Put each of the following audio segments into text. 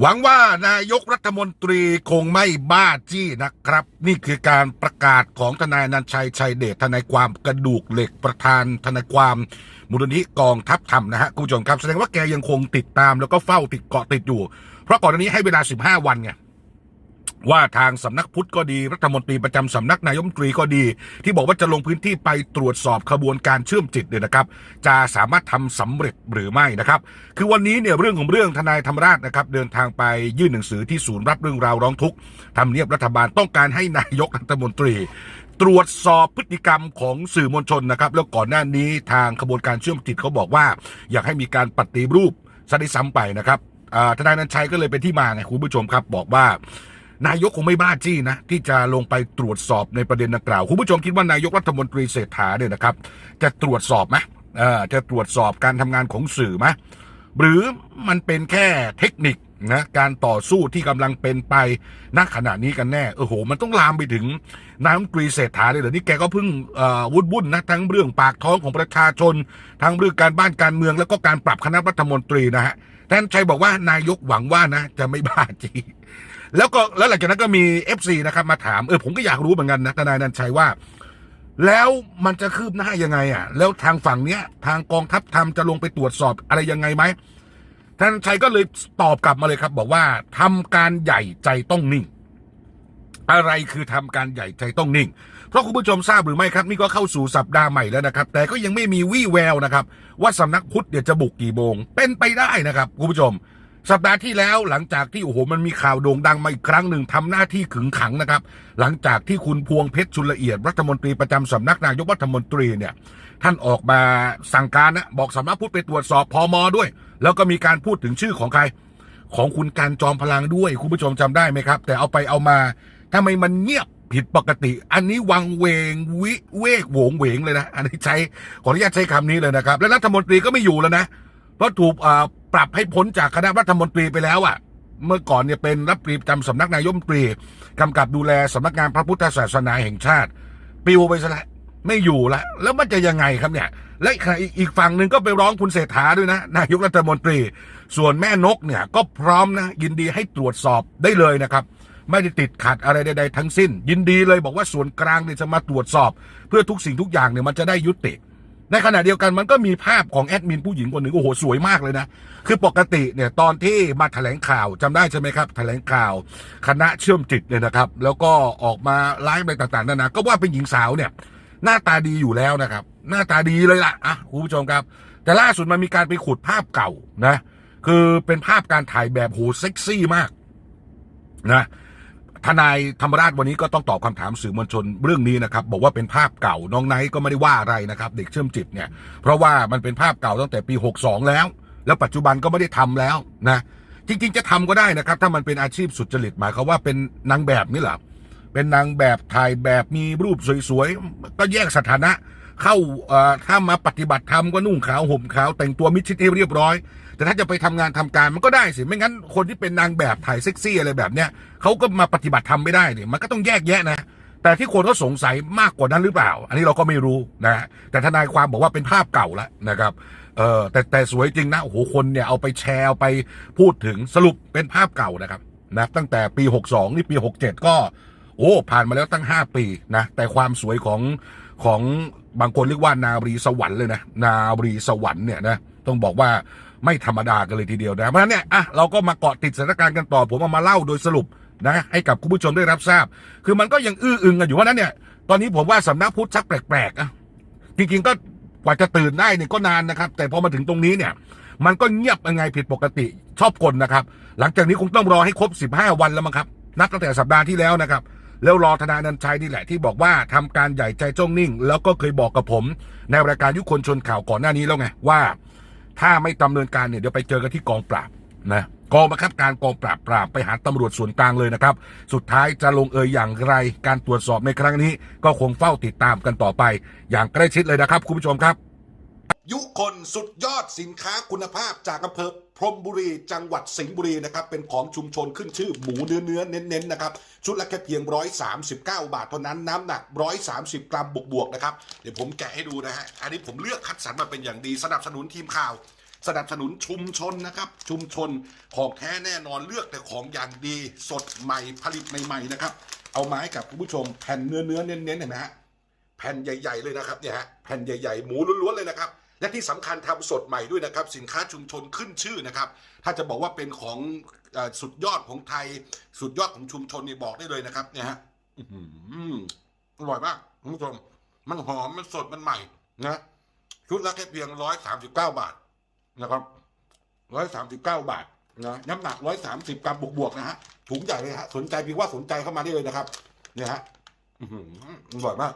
หวังว่านายกรัฐมนตรีคงไม่บ้าจี้นะครับ นี่คือการประกาศของทนายนันชัยชัยเดชทนายความกระดูกเหล็กประธานทนายความมูลนิธิกองทัพธรรมนะฮะคุณผู้ชมครับแสดงว่าแกยังคงติดตามแล้วก็เฝ้าติดเกาะติดอยู่ เพราะก่อนหน้านี้ให้เวลา 15 วันไง ว่าทางสำนักพุทธก็ดี รัฐมนตรีประจำสำนักนายกรัฐมนตรีก็ดี ที่บอกว่าจะลงพื้นที่ไปตรวจสอบขบวนการเชื่อมจิตเนี่ยนะครับ จะสามารถทำสำเร็จหรือไม่นะครับ คือวันนี้เนี่ยเรื่องของเรื่องทนายธรรมราชนะครับ เดินทางไปยื่นหนังสือที่ศูนย์รับเรื่องราวร้องทุกข์ทำเนียบรัฐบาลต้องการให้นายกรัฐมนตรี ตรวจสอบพฤติกรรมของสื่อมวลชนนะครับ แล้วก่อนหน้านี้ทางขบวนการเชื่อมจิตเขาบอกว่า อยากให้มีการปฏิรูปซะด้ซ้ำไปนะครับทนายนันชัยก็เลยเป็นที่มาไงคุณผู้ชมครับ บอกว่า นายกคงไม่บ้าจี้นะ ที่จะลงไปตรวจสอบในประเด็นดังกล่าว คุณผู้ชมคิดว่านายกรัฐมนตรีเศรษฐาเนี่ยนะครับ จะตรวจสอบไหมจะตรวจสอบการทำงานของสื่อไหมหรือมันเป็นแค่เทคนิคนะการต่อสู้ที่กำลังเป็นไปณขณะนี้กันแน่เออโห มันต้องลามไปถึงนายกรัฐมนตรีเศรษฐาเลยเหรอนี่แกก็เพิ่งวุ่นวุ่นนะทั้งเรื่องปากท้องของประชาชน ทั้งเรื่องการบ้านการเมืองแล้วก็การปรับคณะรัฐมนตรีนะฮะแทนชัยบอกว่านายกหวังว่านะจะไม่บ้าจี้ แล้วก็แล้วหลังจากนั้นก็มี FC นะครับมาถามเออผมก็อยากรู้เหมือนกันนะทนายนันชัยว่า แล้วมันจะคืบหน้ายังไงอะ แล้วทางฝั่งเนี้ย ทางกองทัพทำจะลงไปตรวจสอบอะไรยังไงไหมทนานชัยก็เลยตอบกลับมาเลยครับ บอกว่าทำการใหญ่ใจต้องนิ่ง อะไรคือทำการใหญ่ใจต้องนิ่ง เพราะคุณผู้ชมทราบหรือไม่ครับ นี่ก็เข้าสู่สัปดาห์ใหม่แล้วนะครับ แต่ก็ยังไม่มีวี่แววนะครับ ว่าสำนักพุทธเนี่ยวจะบุกกี่โมงเป็นไปได้นะครับคุณผู้ชม สัปดาห์ที่แล้วหลังจากที่โอ้โหมันมีข่าวโด่งดังมาอีกครั้งหนึ่งทำหน้าที่ขึงขังนะครับ หลังจากที่คุณพวงเพชรชุลละเอียด รัฐมนตรีประจำสำนักนายกรัฐมนตรีเนี่ย ท่านออกมาสั่งการนะบอกสำนักพุทธไปตรวจสอบพอมอด้วย แล้วก็มีการพูดถึงชื่อของใคร ของคุณการจอมพลังด้วย คุณผู้ชมจำได้ไหมครับ แต่เอาไปเอามาทำไมมันเงียบผิดปกติ อันนี้วังเวงวิเวกโหวงเหวงเลยนะ อันนี้ใช้ขออนุญาตใช้คำนี้เลยนะครับ และรัฐมนตรีก็ไม่อยู่แล้วนะ เพราะถูกปรับให้พ้นจากคณะรัฐมนตรีไปแล้วอะ่ะ เมื่อก่อนเนี่ยเป็นรัฐมนตรีประจำสำนักนายมตรีกำกับดูแลสำนักงานพระพุทธศาสนาแห่งชาติปิวไปซะแล้วไม่อยู่ละ แล้วมันจะยังไงครับเนี่ย และอีกอีกอีกฝั่งหนึ่งก็ไปร้องคุณเศรษฐาด้วยนะนายกรัฐมนตรี ส่วนแม่นกเนี่ยก็พร้อมนะยินดีให้ตรวจสอบได้เลยนะครับ ไม่ได้ติดขัดอะไรใดๆทั้งสิ้น ยินดีเลยบอกว่าส่วนกลางเนี่ยจะมาตรวจสอบ เพื่อทุกสิ่งทุกอย่างเนี่ยมันจะได้ยุติ ในขณะเดียวกันมันก็มีภาพของแอดมินผู้หญิงคนหนึ่งโอ้โหสวยมากเลยนะ คือปกติเนี่ยตอนที่มาแถลงข่าวจำได้ใช่ไหมครับแถลงข่าว คณะเชื่อมจิตเนี่ยนะครับ แล้วก็ออกมาไลฟ์อะไรต่างๆนานาก็ว่าเป็นหญิงสาวเนี่ยหน้าตาดีอยู่แล้วนะครับ หน้าตาดีเลยล่ะอะคุณผู้ชมครับ แต่ล่าสุดมันมีการไปขุดภาพเก่านะ คือเป็นภาพการถ่ายแบบโหเซ็กซี่มากนะ ทนายธรรมราชวันนี้ก็ต้องตอบคำถามสื่อมวลชนเรื่องนี้นะครับ บอกว่าเป็นภาพเก่าน้องไนท์ก็ไม่ได้ว่าอะไรนะครับ เด็กเชื่อมจิตเนี่ย เพราะว่ามันเป็นภาพเก่าตั้งแต่ปี 62 แล้ว แล้วปัจจุบันก็ไม่ได้ทำแล้วนะ จริง ๆ จะทำก็ได้นะครับ ถ้ามันเป็นอาชีพสุจริตหมายความว่าเป็นนางแบบนี่หรอเป็นนางแบบถ่ายแบบมีรูปสวยๆก็แยกสถานะ เข้าถ้ามาปฏิบัติธรรมก็นุ่งขาวห่มขาว แต่งตัวมิดชิดให้เรียบร้อย แต่ถ้าจะไปทำงานทำการมันก็ได้สิ ไม่งั้นคนที่เป็นนางแบบถ่ายเซ็กซี่อะไรแบบเนี้ยเขาก็มาปฏิบัติธรรมไม่ได้เนี่ยมันก็ต้องแยกแยะนะ แต่ที่คนเขาสงสัยมากกว่านั้นหรือเปล่า อันนี้เราก็ไม่รู้นะ แต่ทนายความบอกว่าเป็นภาพเก่าแล้วนะครับเออแต่แต่สวยจริงนะโอ้โหคนเนี่ยเอาไปแชร์ไปพูดถึงสรุปเป็นภาพเก่านะครับนะตั้งแต่ปี 62 นี่ปี 67 ก็ โอ้ผ่านมาแล้วตั้ง 5 ปีนะแต่ความสวยของของ บางคนเรียกว่านาบรีสวรรค์เลยนะ นาบรีสวรรค์เนี่ยนะต้องบอกว่าไม่ธรรมดากันเลยทีเดียวนะเพราะฉะนั้นเนี่ยอะเราก็มาเกาะติดสถานการณ์กันต่อ ผมเอามาเล่าโดยสรุปนะให้กับคุณผู้ชมได้รับทราบ คือมันก็ยังอื้ออึงกันอยู่เพราะนั้นเนี่ย ตอนนี้ผมว่าสำนักพุทธชักแปลกๆอะจริงๆก็กว่าจะตื่นได้เนี่ยก็นานนะครับ แต่พอมาถึงตรงนี้เนี่ย มันก็เงียบยังไงผิดปกติชอบกลนะครับ หลังจากนี้คงต้องรอให้ครบ 15 วันแล้วมั้งครับ นับตั้งแต่สัปดาห์ที่แล้วนะครับ แล้วรอธนานันชัยนี่แหละที่บอกว่าทำการใหญ่ใจจ้องนิ่ง แล้วก็เคยบอกกับผม ในรายการยุคคนชนข่าวก่อนหน้านี้แล้วไงว่า ถ้าไม่ดำเนินการเนี่ยเดี๋ยวไปเจอกันที่กองปราบนะกองบังคับการกองปราบปราบไปหาตำรวจส่วนกลางเลยนะครับ สุดท้ายจะลงเอยอย่างไร การตรวจสอบในครั้งนี้ ก็คงเฝ้าติดตามกันต่อไป อย่างใกล้ชิดเลยนะครับคุณผู้ชมครับ ยุคนสุดยอดสินค้าคุณภาพจากอำเภอพรมบุรีจังหวัดสิงห์บุรีนะครับ เป็นของชุมชนขึ้นชื่อหมูเนื้อเนื้อเน้นๆนะครับ ชุดละแค่เพียง 139 บาทเท่านั้นน้ำหนัก 130 กรัมบวกๆนะครับ เดี๋ยวผมแกะให้ดูนะฮะ อันนี้ผมเลือกคัดสรรมาเป็นอย่างดี สนับสนุนทีมข่าว สนับสนุนชุมชนนะครับ ชุมชนของแท้แน่นอนเลือกแต่ของอย่างดีสดใหม่ผลิตใหม่ๆนะครับเอามาให้กับคุณผู้ชมแผ่นเนื้อเนื้อเน้นๆเห็นไหมฮะแผ่นใหญ่ ๆเลยนะครับเนี่ยฮะแผ่นใหญ่ๆหมูล้วนๆเลยนะครับ และที่สำคัญทำสดใหม่ด้วยนะครับ สินค้าชุมชนขึ้นชื่อนะครับ ถ้าจะบอกว่าเป็นของอสุดยอดของไทย สุดยอดของชุมชนนี่บอกได้เลยนะครับ เนี่ยฮะอร่อยมากคุณผู้ชมมันหอมมันสดมันใหม่นะชุดละแค่เพียงร้อยสามสิบเก้าบาทนะครับร้อยสามสิบเก้าบาทนะน้ำหนักร้อยสามสิบกรัมบวกๆนะฮะถุงใหญ่เลยฮะสนใจพียงว่าสนใจเข้ามาได้เลยนะครับ เนี่ยฮะอร่อยมาก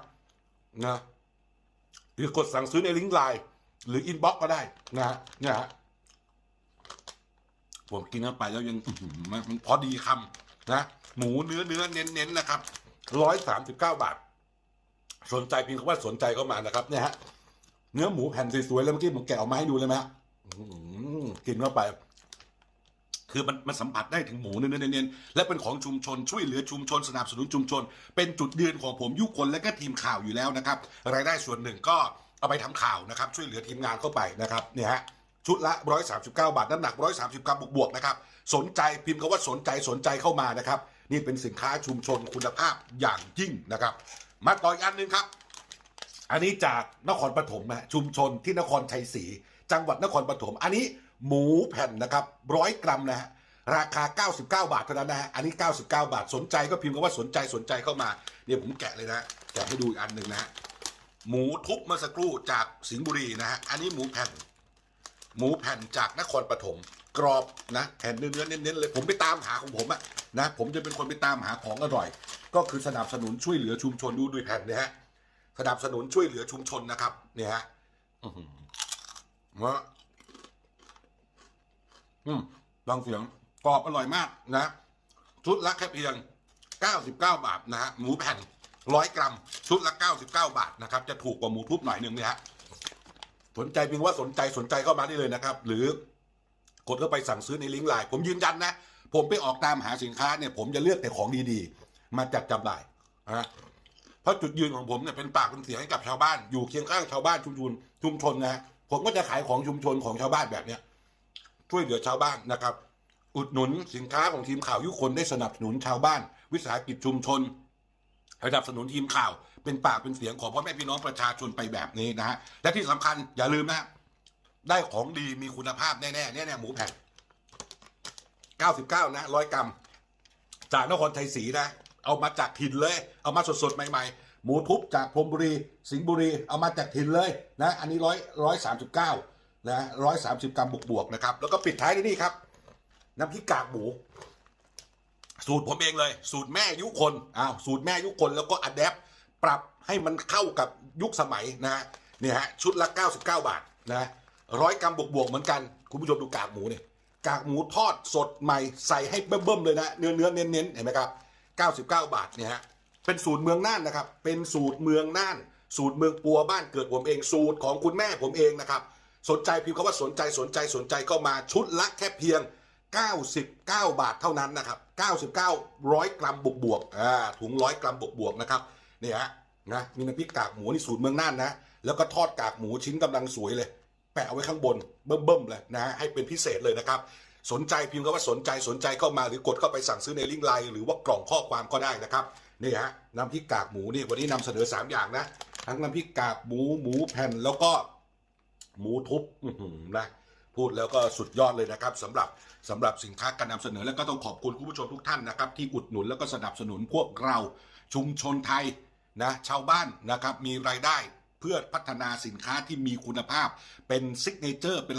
นะหรือกดสั่งซื้อในลิงก์ไลน์ หรืออินบ็อกก็ได้นะฮะเนี่ยฮะผมกินเข้าไปแล้วยังมันพอดีคำนะ หมูเนื้อเนื้อเน้นเน้นนะครับร้อยสามสิบเก้าบาท สนใจพียงคำว่าสนใจเข้ามานะครับ เนี่ยฮะเนื้อหมูแผ่นสวยๆแล้วเมื่อกี้ผมแกะออกมาให้ดูเลยไหมฮะกินเข้าไป คือมันมันสัมผัสได้ถึงหมูเน้นๆและเป็นของชุมชนช่วยเหลือชุมชนสนับสนุนชุมชน เป็นจุดยืนของผมยุคนและก็ทีมข่าวอยู่แล้วนะครับ รายได้ส่วนหนึ่งก็ เอาไปทำข่าวนะครับ ช่วยเหลือทีมงานเข้าไปนะครับเนี่ยฮะชุดละ 139 บาท น้ำหนัก 130 กรัมบวกๆนะครับ สนใจพิมพ์คำว่าสนใจสนใจเข้ามานะครับ นี่เป็นสินค้าชุมชนคุณภาพอย่างยิ่งนะครับ มาต่ออีกอันหนึ่งครับ อันนี้จากนครปฐมนะฮะชุมชนที่นครชัยศรีจังหวัดนครปฐมอันนี้หมูแผ่นนะครับร้อยกรัมนะฮะราคา 99 บาทเท่านั้นนะฮะอันนี้ 99 บาทสนใจก็พิมพ์คำว่าสนใจสนใจเข้ามาเดี๋ยวผมแกะเลยนะฮะแกะให้ดูอีกอันหนึ่งนะฮะ หมูทุบเมื่อสักครู่จากสิงห์บุรีนะฮะ อันนี้หมูแผ่น หมูแผ่นจากนครปฐมกรอบนะแผ่นเนื้อเน้นๆเลย ผมไปตามหาของผมอะนะผมจะเป็นคนไปตามหาของอร่อย ก็คือสนับสนุนช่วยเหลือชุมชนดูด้วยแผ่นเนี่ยฮะสนับสนุนช่วยเหลือชุมชนนะครับเนี่ยฮะอื้อหือมาอืมฟังเสียงกรอบอร่อยมากนะชุดละแค่เพียง 99 บาทนะฮะหมูแผ่น ร้อยกรัม ชุดละ 99 บาทนะครับ จะถูกกว่าหมูทุบหน่อยหนึ่งเนี่ยฮะสนใจเพียงว่าสนใจสนใจเข้ามาได้เลยนะครับ หรือกดเข้าไปสั่งซื้อในลิงก์ไลน์ผมยืนยันนะ ผมไปออกตามหาสินค้าเนี่ยผมจะเลือกแต่ของดีๆ มาจัดจำหน่ายนะเพราะจุดยืนของผมเนี่ยเป็นปากเป็นเสียงให้กับชาวบ้านอยู่เคียงข้างชาวบ้านชุมชนชุมชนนะฮะผมก็จะขายของชุมชนของชาวบ้านแบบเนี้ยช่วยเหลือชาวบ้านนะครับ อุดหนุนสินค้าของทีมข่าวยุคนได้สนับสนุนชาวบ้าน วิสาหกิจชุมชน สนับสนุนทีมข่าว เป็นปากเป็นเสียงของพ่อแม่พี่น้องประชาชนไปแบบนี้นะฮะและที่สำคัญอย่าลืมนะได้ของดีมีคุณภาพแน่ๆเนี่ยเนี่ยหมูแผ่น99 นะร้อยกรัม จากนครชัยศรีนะ เอามาจากถิ่นเลย เอามาสดๆ ใหม่ ๆ หมูทุบจากพรมบุรี สิงห์บุรี เอามาจากถิ่นเลยนะ อันนี้ร้อยร้อยสามสิบเก้านะร้อยสามสิบกรัมบวกๆนะครับ แล้วก็ปิดท้ายด้วยนี่ครับ น้ำพริกกากหมู สูตรผมเองเลย สูตรแม่ยุคนอ้าวสูตรแม่ยุคนแล้วก็อัดแอปปรับให้มันเข้ากับยุคสมัยนะฮะเนี่ยฮะชุดละ 99 บาทนะร้อยกรัมบวกๆเหมือนกัน คุณผู้ชมดูกากหมูเนี่ยกากหมูทอดสดใหม่ใส่ให้เบิ่มๆเลยนะ เนื้อเนื้อๆเน้นเห็นไหมครับ 99 บาทเนี่ยฮะเป็นสูตรเมืองน่านนะครับ เป็นสูตรเมืองน่าน สูตรเมืองปัวบ้านเกิดผมเองสูตรของคุณแม่ผมเองนะครับ สนใจพิมพ์คำว่าสนใจสนใจสนใจเข้ามาชุดละแค่เพียง 99 บาทเท่านั้นนะครับ 99ร้อยกรัมบวกบวกอ่าถุงร้อยกรัมบวกบวกนะครับเนี่ยฮะนะมีน้ำพริกกากหมูนี่สูตรเมืองน่านนะ แล้วก็ทอดกากหมูชิ้นกำลังสวยเลย แปะเอาไว้ข้างบนเบิ่มๆเลยนะฮะให้เป็นพิเศษเลยนะครับ สนใจพิมพ์คำว่าสนใจสนใจเข้ามาหรือกดเข้าไปสั่งซื้อในลิงก์ไลน์หรือว่ากล่องข้อความก็ได้นะครับนี่ฮะน้ำพริกกากหมูนี่วันนี้นำเสนอ 3 อย่างนะ ทั้งน้ำพริกกากหมูหมูแผ่นแล้วก็หมูทุบนะ พูดแล้วก็สุดยอดเลยนะครับสำหรับสำหรับสินค้าการนำเสนอ แล้วก็ต้องขอบคุณคุณผู้ชมทุกท่านนะครับ ที่อุดหนุนแล้วก็สนับสนุนพวกเราชุมชนไทยนะชาวบ้านนะครับมีรายได้เพื่อพัฒนาสินค้าที่มีคุณภาพเป็นซิกเนเจอร์เป็น